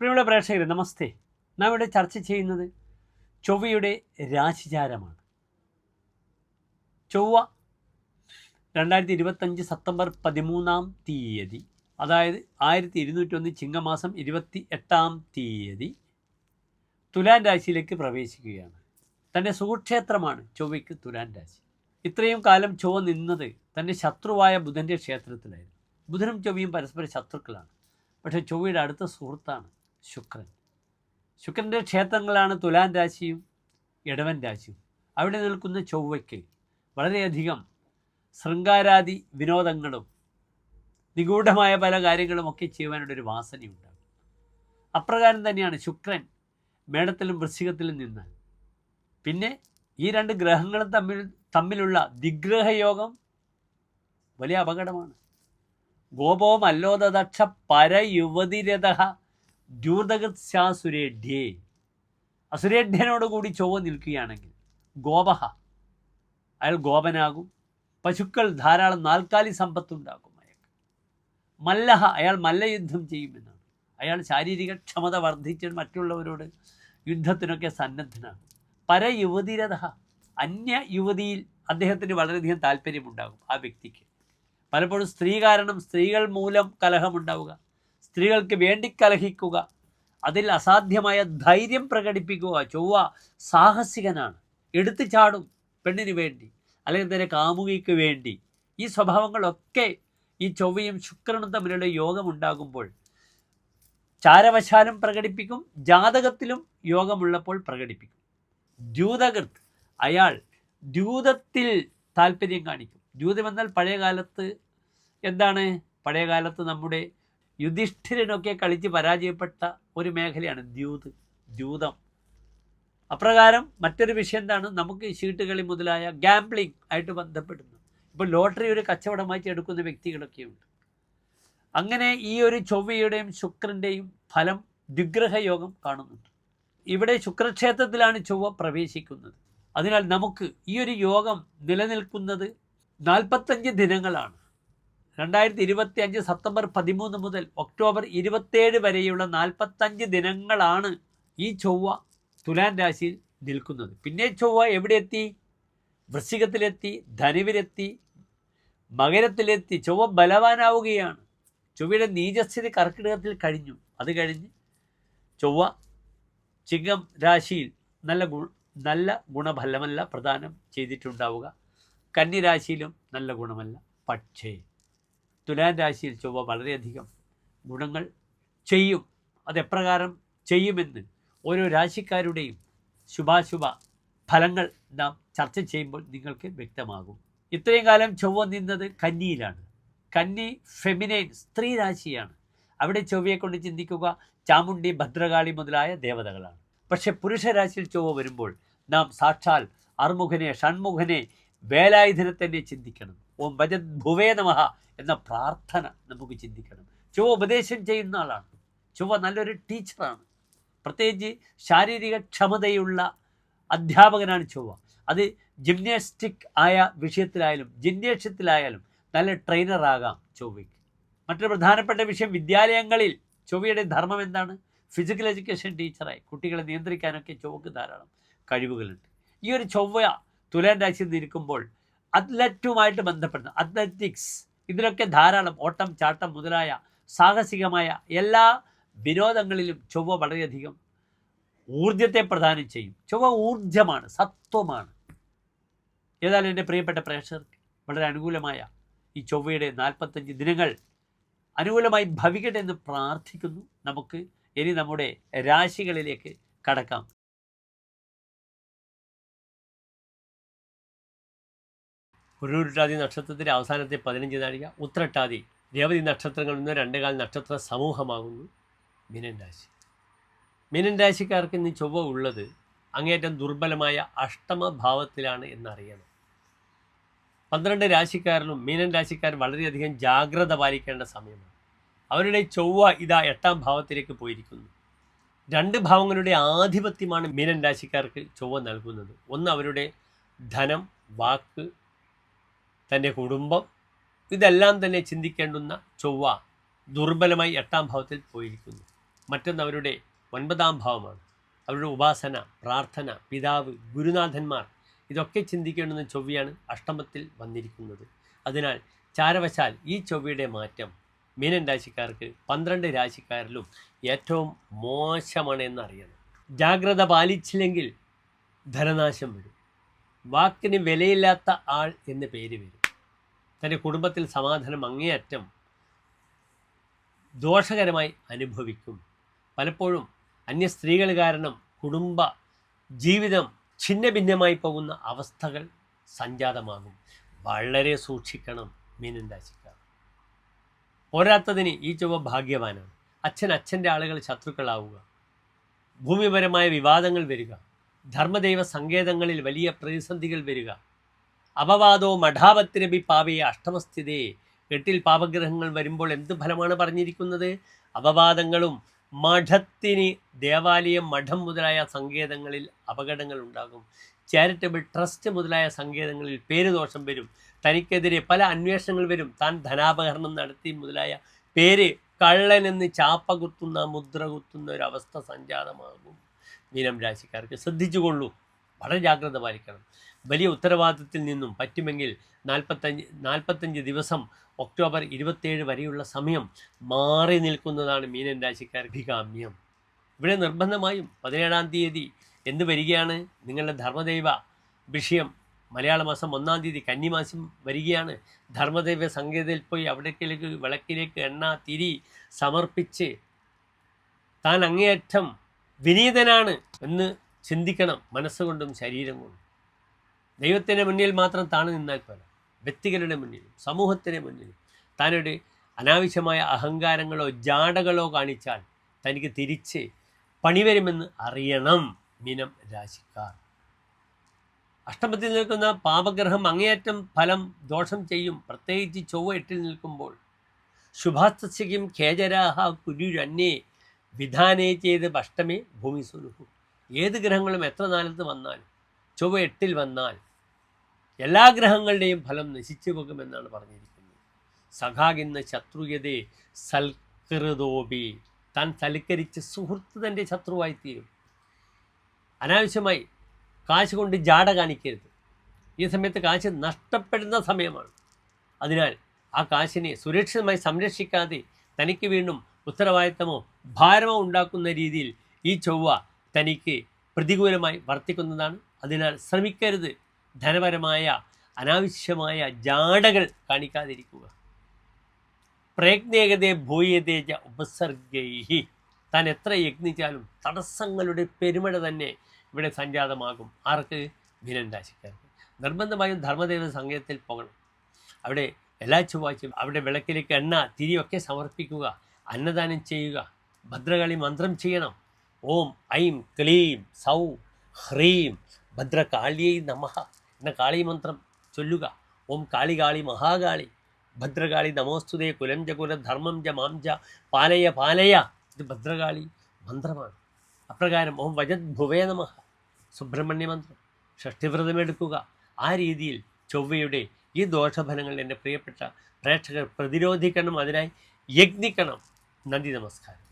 പ്രിയമുള്ള പ്രേക്ഷകരെ നമസ്തേ. നാം ഇവിടെ ചർച്ച ചെയ്യുന്നത് ചൊവ്വയുടെ രാശിചാരമാണ്. ചൊവ്വ രണ്ടായിരത്തി ഇരുപത്തഞ്ച് സെപ്റ്റംബർ പതിമൂന്നാം തീയതി അതായത് ആയിരത്തി ഇരുന്നൂറ്റൊന്ന് ചിങ്ങമാസം ഇരുപത്തി എട്ടാം തീയതി തുലാൻ രാശിയിലേക്ക് പ്രവേശിക്കുകയാണ്. തന്റെ സുഖക്ഷേത്രമാണ് ചൊവ്വയ്ക്ക് തുലാൻ രാശി. ഇത്രയും കാലം ചൊവ്വ നിന്നത് തന്റെ ശത്രുവായ ബുധന്റെ ക്ഷേത്രത്തിലായിരുന്നു. ബുധനും ചൊവ്വയും പരസ്പര ശത്രുക്കളാണ്. പക്ഷേ ചൊവ്വയുടെ അടുത്ത സുഹൃത്താണ് ശുക്രൻ. ശുക്രന്റെ ക്ഷേത്രങ്ങളാണ് തുലാൻ രാശിയും ഇടവൻ രാശിയും. അവിടെ നിൽക്കുന്ന ചൊവ്വയ്ക്ക് വളരെയധികം ശൃംഗാരാദി വിനോദങ്ങളും നിഗൂഢമായ പല കാര്യങ്ങളുമൊക്കെ ചെയ്യുവാനുള്ളൊരു വാസനയുണ്ടാകും അപ്രകാരം തന്നെയാണ് ശുക്രൻ മേടത്തിലും വൃശ്ചികത്തിലും നിന്ന്. പിന്നെ ഈ രണ്ട് ഗ്രഹങ്ങളും തമ്മിൽ തമ്മിലുള്ള ദിഗ്രഹയോഗം വലിയ അപകടമാണ്. ഗോപോ മല്ലോദക്ഷ പരയുവതിരഥ ദ്യൂതകൃത്സാസുരേഢ്യേ അസുരേഢ്യനോട് കൂടി ചൊവ്വ നിൽക്കുകയാണെങ്കിൽ ഗോപഹ. അയാൾ ഗോപനാകും. പശുക്കൾ ധാരാളം നാൽക്കാലി സമ്പത്തുണ്ടാക്കും അയാൾക്ക്. മല്ലഹ അയാൾ മല്ലയുദ്ധം ചെയ്യുമെന്നാണ്. അയാൾ ശാരീരിക ക്ഷമത വർദ്ധിച്ച് മറ്റുള്ളവരോട് യുദ്ധത്തിനൊക്കെ സന്നദ്ധനാകും. പരയുവതിരഥ. അന്യ യുവതിയിൽ അദ്ദേഹത്തിന് വളരെയധികം താല്പര്യമുണ്ടാകും ആ വ്യക്തിക്ക്. പലപ്പോഴും സ്ത്രീ കാരണം സ്ത്രീകൾ മൂലം കലഹമുണ്ടാവുക. സ്ത്രീകൾക്ക് വേണ്ടി കലഹിക്കുക. അതിൽ അസാധ്യമായ ധൈര്യം പ്രകടിപ്പിക്കുക ചൊവ്വ സാഹസികനാണ്. എടുത്തു ചാടും പെണ്ണിന് വേണ്ടി അല്ലെങ്കിൽ തന്നെ കാമുകിക്ക് വേണ്ടി. ഈ സ്വഭാവങ്ങളൊക്കെ ഈ ചൊവ്വയും ശുക്രനും തമ്മിലുള്ള യോഗം ഉണ്ടാകുമ്പോൾ ചാരവശാലും പ്രകടിപ്പിക്കും ജാതകത്തിലും യോഗമുള്ളപ്പോൾ പ്രകടിപ്പിക്കും. ദ്യൂതകൃത് അയാൾ ദ്യൂതത്തിൽ താല്പര്യം കാണിക്കും. ദ്യൂതമെന്നാൽ പഴയ കാലത്ത് എന്താണ്? പഴയ കാലത്ത് നമ്മുടെ യുധിഷ്ഠിരനൊക്കെ കളിച്ച് പരാജയപ്പെട്ട ഒരു മേഖലയാണ് ദ്യൂത് ദ്യൂതം. അപ്രകാരം മറ്റൊരു വിഷയം എന്താണ്? നമുക്ക് ചീട്ടുകളി മുതലായ ഗാംബ്ലിംഗ് ആയിട്ട് ബന്ധപ്പെടുന്നു. ഇപ്പോൾ ലോട്ടറി ഒരു കച്ചവടമായി എടുക്കുന്ന വ്യക്തികളൊക്കെയുണ്ട്. അങ്ങനെ ഈ ഒരു ചൊവ്വയുടെയും ശുക്രന്റെയും ഫലം ദ്വിഗ്രഹയോഗം കാണുന്നുണ്ട്. ഇവിടെ ശുക്രക്ഷേത്രത്തിലാണ് ചൊവ്വ പ്രവേശിക്കുന്നത്. അതിനാൽ നമുക്ക് ഈ ഒരു യോഗം നിലനിൽക്കുന്നത് നാൽപ്പത്തഞ്ച് ദിനങ്ങളാണ്. രണ്ടായിരത്തി ഇരുപത്തി അഞ്ച് സെപ്റ്റംബർ പതിമൂന്ന് മുതൽ ഒക്ടോബർ ഇരുപത്തേഴ് വരെയുള്ള നാൽപ്പത്തഞ്ച് ദിനങ്ങളാണ് ഈ ചൊവ്വ തുലാൻ രാശിയിൽ നിൽക്കുന്നത്. പിന്നെ ചൊവ്വ എവിടെ എത്തി വൃശ്ചികത്തിലെത്തി ധനുവിലെത്തി മകരത്തിലെത്തി. ചൊവ്വ ബലവാനാവുകയാണ്. ചൊവ്വയുടെ നീചസ്ഥിതി കർക്കിടകത്തിൽ കഴിഞ്ഞു. അത് കഴിഞ്ഞ് ചൊവ്വ ചിങ്ങം രാശിയിൽ നല്ല ഗു നല്ല ഗുണഫലമല്ല പ്രദാനം ചെയ്തിട്ടുണ്ടാവുക. കന്നിരാശിയിലും നല്ല ഗുണമല്ല. പക്ഷേ തുലാൻ രാശിയിൽ ചൊവ്വ വളരെയധികം ഗുണങ്ങൾ ചെയ്യും. അതെപ്രകാരം ചെയ്യുമെന്ന് ഓരോ രാശിക്കാരുടെയും ശുഭാശുഭ ഫലങ്ങൾ നാം ചർച്ച ചെയ്യുമ്പോൾ നിങ്ങൾക്ക് വ്യക്തമാകും. ഇത്രയും കാലം ചൊവ്വ നിന്നത് കന്നിയിലാണ്. കന്നി ഫെമിനൈൻ സ്ത്രീ രാശിയാണ്. അവിടെ ചൊവ്വയെ കൊണ്ട് ചിന്തിക്കുക ചാമുണ്ടി ഭദ്രകാളി മുതലായ ദേവതകളാണ്. പക്ഷേ പുരുഷരാശിയിൽ ചൊവ്വ വരുമ്പോൾ നാം സാക്ഷാൽ അർമുഖനെ ഷൺമുഖനെ വേലായുധനെ തന്നെ ചിന്തിക്കണം. ഓം ഭജത് ഭുവേ നമഹ എന്ന പ്രാർത്ഥന നമുക്ക് ചിന്തിക്കണം. ചൊവ്വ ഉപദേശം ചെയ്യുന്ന ആളാണ്. ചൊവ്വ നല്ലൊരു ടീച്ചറാണ്. പ്രത്യേകിച്ച് ശാരീരിക ക്ഷമതയുള്ള അധ്യാപകനാണ് ചൊവ്വ. അത് ജിംനാസ്റ്റിക് ആയ വിഷയത്തിലായാലും ജിംനേഷ്യത്തിലായാലും നല്ല ട്രെയിനറാകാം ചൊവ്വയ്ക്ക്. മറ്റൊരു പ്രധാനപ്പെട്ട വിഷയം വിദ്യാലയങ്ങളിൽ ചൊവ്വയുടെ ധർമ്മം എന്താണ്? ഫിസിക്കൽ എഡ്യൂക്കേഷൻ ടീച്ചറായി കുട്ടികളെ നിയന്ത്രിക്കാനൊക്കെ ചൊവ്വക്ക് ധാരാളം കഴിവുകളുണ്ട്. ഈ ഒരു ചൊവ്വ തുലാൻ രാശിയിൽ നിൽക്കുമ്പോൾ അത്ലറ്റുമായിട്ട് ബന്ധപ്പെടുന്ന. അത്ലറ്റിക്സ് ഇതിലൊക്കെ ധാരാളം ഓട്ടം ചാട്ടം മുതലായ സാഹസികമായ എല്ലാ വിനോദങ്ങളിലും ചൊവ്വ വളരെയധികം ഊർജത്തെ പ്രദാനം ചെയ്യും. ചൊവ്വ ഊർജമാണ് സത്വമാണ്. ഏതായാലും എന്റെ പ്രിയപ്പെട്ട പ്രേക്ഷകർക്ക് വളരെ അനുകൂലമായ ഈ ചൊവ്വയുടെ നാൽപ്പത്തഞ്ച് ദിനങ്ങൾ അനുകൂലമായി ഭവിക്കട്ടെ എന്ന് പ്രാർത്ഥിക്കുന്നു. നമുക്ക് ഇനി നമ്മുടെ രാശികളിലേക്ക് കടക്കാം. പുരൂരുട്ടാതി നക്ഷത്രത്തിന്റെ അവസാനത്തെ പതിനഞ്ച് നാഴിക ഉത്രട്ടാതി രേവതി നക്ഷത്രങ്ങളിൽ നിന്ന് രണ്ടേകാൽ നക്ഷത്ര സമൂഹമാകുന്നു. മീനൻ രാശി. മീനൻ രാശിക്കാർക്ക് ഇന്ന് ചൊവ്വ ഉള്ളത് അങ്ങേറ്റം ദുർബലമായ അഷ്ടമഭാവത്തിലാണ് എന്നറിയണം. പന്ത്രണ്ട് രാശിക്കാരിലും മീനൻ രാശിക്കാർ വളരെയധികം ജാഗ്രത പാലിക്കേണ്ട സമയമാണ്. അവരുടെ ചൊവ്വ ഇതാ എട്ടാം ഭാവത്തിലേക്ക് പോയിരിക്കുന്നു. രണ്ട് ഭാവങ്ങളുടെ ആധിപത്യമാണ് മീനൻ രാശിക്കാർക്ക് ചൊവ്വ നൽകുന്നത്. ഒന്ന് അവരുടെ ധനം വാക്ക് തന്റെ കുടുംബം. ഇതെല്ലാം തന്നെ ചിന്തിക്കേണ്ടുന്ന ചൊവ്വ ദുർബലമായി എട്ടാം ഭാവത്തിൽ പോയിരിക്കുന്നു. മറ്റൊന്ന് അവരുടെ ഒൻപതാം ഭാവമാണ്. അവരുടെ ഉപാസന പ്രാർത്ഥന പിതാവ് ഗുരുനാഥന്മാർ ഇതൊക്കെ ചിന്തിക്കേണ്ടുന്ന ചൊവ്വയാണ് അഷ്ടമത്തിൽ വന്നിരിക്കുന്നത്. അതിനാൽ ചാരവശാൽ ഈ ചൊവ്വയുടെ മാറ്റം മീനൻ രാശിക്കാർക്ക് പന്ത്രണ്ട് രാശിക്കാരിലും ഏറ്റവും മോശമാണ് എന്നറിയണം. ജാഗ്രത പാലിച്ചില്ലെങ്കിൽ ധനനാശം വരും. വാക്കിന് വിലയില്ലാത്ത ആൾ എന്ന് പേര് വരും. തന്റെ കുടുംബത്തിൽ സമാധാനം അങ്ങേയറ്റം ദോഷകരമായി അനുഭവിക്കും. പലപ്പോഴും അന്യ സ്ത്രീകൾ കാരണം കുടുംബ ജീവിതം ഛിന്ന ഭിന്നമായി പോകുന്ന അവസ്ഥകൾ സംജാതമാകും. വളരെ സൂക്ഷിക്കണം മീനൻ രാശിക്കാർ. പോരാത്തതിന് ഈ ചൊവ്വ ഭാഗ്യവാനാണ്. അച്ഛൻ അച്ഛന്റെ ആളുകൾ ശത്രുക്കളാവുക. ഭൂമിപരമായ വിവാദങ്ങൾ വരിക. ധർമ്മദൈവ സങ്കേതങ്ങളിൽ വലിയ പ്രതിസന്ധികൾ വരിക. അപവാദോ മഠാപത്തിരപി പാവയെ അഷ്ടമസ്ഥിതേ. എട്ടിൽ പാപഗ്രഹങ്ങൾ വരുമ്പോൾ എന്ത് ഫലമാണ് പറഞ്ഞിരിക്കുന്നത്? അപവാദങ്ങളും മഠത്തിന് ദേവാലയം മഠം മുതലായ സങ്കേതങ്ങളിൽ അപകടങ്ങൾ ഉണ്ടാകും. ചാരിറ്റബിൾ ട്രസ്റ്റ് മുതലായ സങ്കേതങ്ങളിൽ പേരുദോഷം വരും. തനിക്കെതിരെ പല അന്വേഷണങ്ങൾ വരും. താൻ ധനാപകരണം നടത്തി മുതലായ പേര് കള്ളനെന്ന് ചാപ്പ കുത്തുന്ന മുദ്ര കുത്തുന്ന ഒരവസ്ഥ സംജാതമാകും. മീനം രാശിക്കാർക്ക് ശ്രദ്ധിച്ചുകൊള്ളൂ. വളരെ ജാഗ്രത പാലിക്കണം. വലിയ ഉത്തരവാദിത്തത്തിൽ നിന്നും പറ്റുമെങ്കിൽ നാൽപ്പത്തഞ്ച് നാൽപ്പത്തഞ്ച് ദിവസം ഒക്ടോബർ ഇരുപത്തേഴ് വരെയുള്ള സമയം മാറി നിൽക്കുന്നതാണ് മീനൻ രാശിക്കാർ അഭികാമ്യം ഇവിടെ നിർബന്ധമായും പതിനേഴാം തീയതി എന്ത് വരികയാണ്? നിങ്ങളുടെ ധർമ്മദൈവ വിഷയം മലയാള മാസം ഒന്നാം തീയതി കന്നിമാസം വരികയാണ്. ധർമ്മദൈവ സങ്കേതത്തിൽ പോയി അവിടേക്കിലേക്ക് വിളക്കിലേക്ക് എണ്ണ തിരി സമർപ്പിച്ച് താൻ അങ്ങേയറ്റം വിനീതനാണ് എന്ന് ചിന്തിക്കണം മനസ്സുകൊണ്ടും ശരീരം കൊണ്ടും ദൈവത്തിന്റെ മുന്നിൽ മാത്രം താണു നിന്നാൽ പോരാ. വ്യക്തികളുടെ മുന്നിലും സമൂഹത്തിന്റെ മുന്നിലും. താനൊരു അനാവശ്യമായ അഹങ്കാരങ്ങളോ ജാടകളോ കാണിച്ചാൽ തനിക്ക് തിരിച്ച് പണിവരുമെന്ന് അറിയണം മിനം രാശിക്കാർ. അഷ്ടമത്തിൽ നിൽക്കുന്ന പാപഗ്രഹം അങ്ങേയറ്റം ഫലം ദോഷം ചെയ്യും. പ്രത്യേകിച്ച് ചൊവ്വ എട്ടിൽ നിൽക്കുമ്പോൾ ശുഭാസ്തസ്യക്കും ഖേജരാഹ കുരുരന്യേ വിധാനേ ചെയ്ത് അഷ്ടമേ ഭൂമി സുനുഹു ഏത് ഗ്രഹങ്ങളും എത്ര നാലത്ത് വന്നാൽ ചൊവ്വ എട്ടിൽ വന്നാൽ എല്ലാ ഗ്രഹങ്ങളുടെയും ഫലം നശിച്ചു പോകുമെന്നാണ് പറഞ്ഞിരിക്കുന്നത്. സഖാകിന്ന ശത്രുയതേ സൽകൃതോപി. താൻ സൽക്കരിച്ച് സുഹൃത്ത് തന്റെ ശത്രുവായി തീരും അനാവശ്യമായി കാശ് കൊണ്ട് ജാട കാണിക്കരുത്. ഈ സമയത്ത് കാശ് നഷ്ടപ്പെടുന്ന സമയമാണ്. അതിനാൽ ആ കാശിനെ സുരക്ഷിതമായി സംരക്ഷിക്കാതെ തനിക്ക് വീണ്ടും ഉത്തരവാദിത്തമോ ഭാരമോ ഉണ്ടാക്കുന്ന രീതിയിൽ ഈ ചൊവ്വ തനിക്ക് പ്രതികൂലമായി വർത്തിക്കുന്നതാണ്. അതിനാൽ ശ്രമിക്കരുത്. ധനപരമായ അനാവശ്യമായ ജാടകൾ കാണിക്കാതിരിക്കുക. പ്രയജ്ഞേകതയെ ഭൂയതേജ ഉപസർഗൈഹി. താൻ എത്ര യജ്ഞിച്ചാലും തടസ്സങ്ങളുടെ പെരുമഴ തന്നെ ഇവിടെ സംജാതമാകും. ആർക്ക്? മീനൻ രാശിക്കാർക്ക്. നിർബന്ധമായും ധർമ്മദേവ സംഗീതത്തിൽ പോകണം. അവിടെ എല്ലാ ചൊവ്വാഴ്ചയും അവിടെ വിളക്കിലേക്ക് എണ്ണ തിരിയൊക്കെ സമർപ്പിക്കുക. അന്നദാനം ചെയ്യുക. ഭദ്രകാളി മന്ത്രം ചെയ്യണം. ഓം ഐം ക്ലീം സൗ ഹ്രീം ഭദ്രകാളിയൈ നമഃ എന്ന കാളി മന്ത്രം ചൊല്ലുക. ഓം കാളി കാളി മഹാകാളി ഭദ്രകാളി നമോസ്തുതേ കുലം ജ കുല ധർമ്മം ജ മാം ജ പാലയ പാലയ ഇത് ഭദ്രകാളി മന്ത്രമാണ്. അപ്രകാരം ഓം വജത് ഭുവേ നമ സുബ്രഹ്മണ്യ മന്ത്രം ഷഷ്ടിവ്രതമെടുക്കുക ആ രീതിയിൽ ചൊവ്വയുടെ ഈ ദോഷഫലങ്ങൾ എന്റെ പ്രിയപ്പെട്ട പ്രേക്ഷകർ പ്രതിരോധിക്കണം അതിനായി യജ്ഞിക്കണം. നന്ദി നമസ്കാരം.